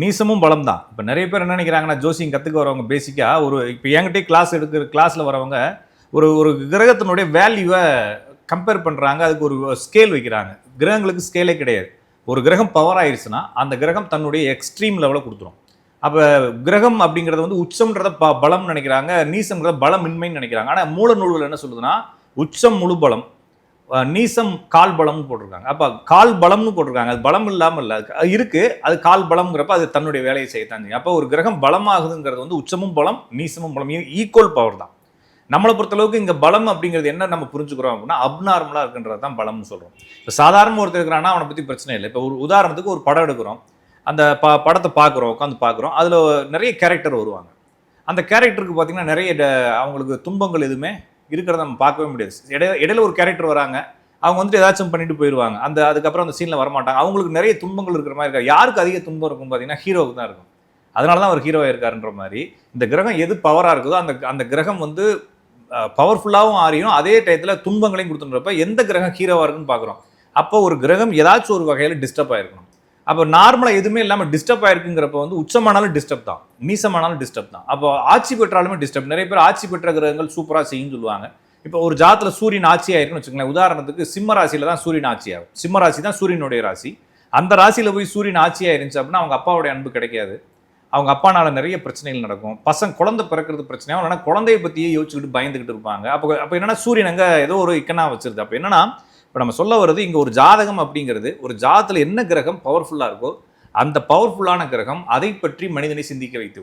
நீசமும் பலம் தான் இப்போ நிறைய பேர் என்ன நினைக்கிறாங்கன்னா ஜோசியம் கற்றுக்க வரவங்க பேசிக்காக ஒரு இப்போ என்கிட்டயே கிளாஸ் எடுக்கிற கிளாஸில் வரவங்க ஒரு ஒரு கிரகத்தினுடைய வேல்யூவை கம்பேர் பண்ணுறாங்க அதுக்கு ஒரு ஸ்கேல் வைக்கிறாங்க. கிரகங்களுக்கு ஸ்கேலே கிடையாது. ஒரு கிரகம் பவர் ஆயிடுச்சுன்னா அந்த கிரகம் தன்னுடைய எக்ஸ்ட்ரீம் லெவலில் கொடுத்துரும். அப்போ கிரகம் அப்படிங்கிறது வந்து உச்சம்ன்றத ப பலம்னு நினைக்கிறாங்க. நீசம்ன்றத பலமின்மைன்னு நினைக்கிறாங்க. ஆனால் மூல நூல்கள் என்ன சொல்லுதுன்னா உச்சம் முழு பலம். நீசம் கால் பலம்னு போட்டிருக்காங்க. அப்போ கால் பலம்னு போட்டிருக்காங்க. அது பலம் இல்லாமல் இல்லை அது இருக்கு. அது கால் பலம்ங்கிறப்ப அது தன்னுடைய வேலையை செய்யத்தான் செய்யும். அப்போ ஒரு கிரகம் பலமாகுதுங்கிறது வந்து உச்சமும் பலம் நீசமும் பலம். ஈக்குவல் பவர் தான். நம்மளை பொறுத்தளவுக்கு இங்கே பலம் அப்படிங்கிறது என்ன நம்ம புரிஞ்சுக்கிறோம் அப்படின்னா அப்நார்மலாக இருக்குன்றது தான் பலம்னு சொல்கிறோம் இப்போ சாதாரண ஒருத்தர் இருக்கிறான்னா அவனை பற்றி பிரச்சனை இல்லை. இப்போ ஒரு உதாரணத்துக்கு ஒரு படம் எடுக்கிறோம். அந்த ப படத்தை பார்க்குறோம் உட்காந்து பார்க்குறோம். அதில் நிறைய கேரக்டர் வருவாங்க. அந்த கேரக்டருக்கு பார்த்தீங்கன்னா நிறைய ட- அவங்களுக்கு துன்பங்கள் எதுவுமே இருக்கிறத நம்ம பார்க்கவே முடியாது. இடையில இடையில ஒரு கேரக்டர் வராங்க அவங்க வந்துட்டு ஏதாச்சும் பண்ணிட்டு போயிடுவாங்க அந்த அதுக்கப்புறம் அந்த சீனில் வரமாட்டாங்க. அவங்களுக்கு நிறைய துன்பங்கள் இருக்கிற மாதிரி இருக்கா யாருக்கு அதிக துன்பம் இருக்கும் பார்த்தீங்கன்னா ஹீரோவுக்கு தான் இருக்கும். அதனால தான் அவர் ஹீரோவாக இருக்காருன்ற மாதிரி இந்த கிரகம் எது பவராக இருக்குதோ அந்த அந்த கிரகம் வந்து பவர்ஃபுல்லாகவும் ஆறியும். அதே டயத்தில் துன்பங்களையும் கொடுத்துன்றப்ப எந்த கிரகம் ஹீரோவாக இருக்குன்னு பார்க்குறோம். அப்போ ஒரு கிரகம் ஏதாச்சும் ஒரு வகையில் டிஸ்டர்ப் ஆகிருக்கும் அப்போ நார்மலாக எதுவுமே இல்லாமல் டிஸ்டர்ப் ஆயிருக்குங்கிறப்ப வந்து உச்சமானாலும் டிஸ்டர்ப் தான் நீசமானாலும் டிஸ்டர்ப் தான். அப்போ ஆட்சி பெற்றாலுமே டிஸ்டர்ப் நிறைய பேர் ஆட்சி பெற்ற கிரகங்கள் சூப்பராக செய்யும் சொல்லுவாங்க. இப்போ ஒரு ஜாத்தில் சூரியன் ஆட்சி ஆயிருக்குன்னு வச்சுக்கோங்களேன். உதாரணத்துக்கு சிம்ம ராசியில தான் சூரியன் ஆட்சி ஆகும். சிம்ம ராசி தான் சூரியனுடைய ராசி. அந்த ராசியில் போய் சூரியன் ஆட்சி ஆயிருந்துச்சு அப்படின்னா அவங்க அப்பாவுடைய அன்பு கிடைக்காது. அவங்க அப்பானால நிறைய பிரச்சனைகள் நடக்கும். பசங்க குழந்தை பிறக்கிறது பிரச்சனையாகும் இல்லைன்னா குழந்தைய பற்றியே யோசிச்சுக்கிட்டு பயந்துக்கிட்டு இருப்பாங்க. அப்போ அப்போ என்னன்னா சூரியன் அங்கே ஏதோ ஒரு இக்கனா வச்சிருது. அப்போ என்னன்னா இப்போ நம்ம சொல்ல வர்றது இங்கே ஒரு ஜாதகம் அப்படிங்கிறது ஒரு ஜாதத்தில் என்ன கிரகம் பவர்ஃபுல்லாக இருக்கோ அந்த பவர்ஃபுல்லான கிரகம் அதை பற்றி மனிதனை சிந்திக்க வைத்து விடும்